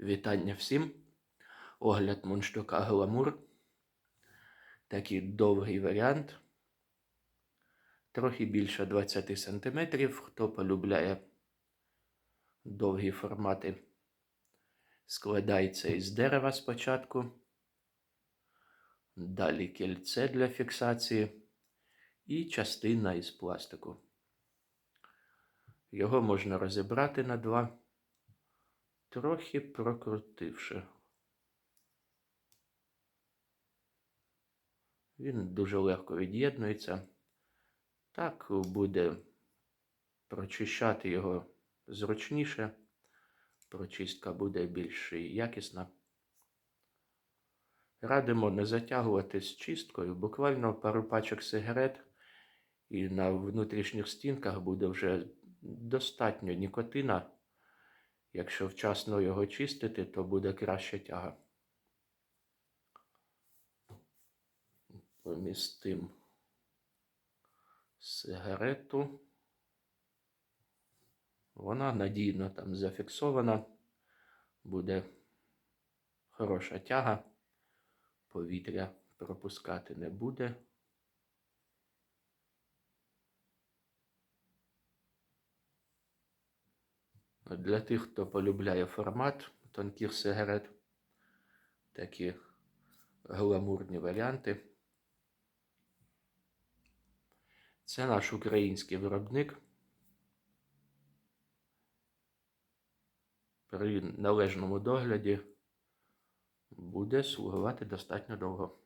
Вітання всім. Огляд мундштука Гламур. Такий довгий варіант. Трохи більше 20 см. Хто полюбляє довгі формати, складається із дерева спочатку. Далі кільце для фіксації і частина із пластику. Його можна розібрати на два, трохи прокрутивши. Він дуже легко від'єднується. Так буде прочищати його зручніше. Прочистка буде більш якісна. Радимо не затягувати з чисткою, буквально пару пачок сигарет, і на внутрішніх стінках буде вже достатньо нікотина. Якщо вчасно його чистити, то буде краща тяга. Помістимо сигарету. Вона надійно там зафіксована, буде хороша тяга, повітря пропускати не буде. Для тих, хто полюбляє формат тонких сигарет, такі гламурні варіанти. Це наш український виробник. При належному догляді буде слугувати достатньо довго.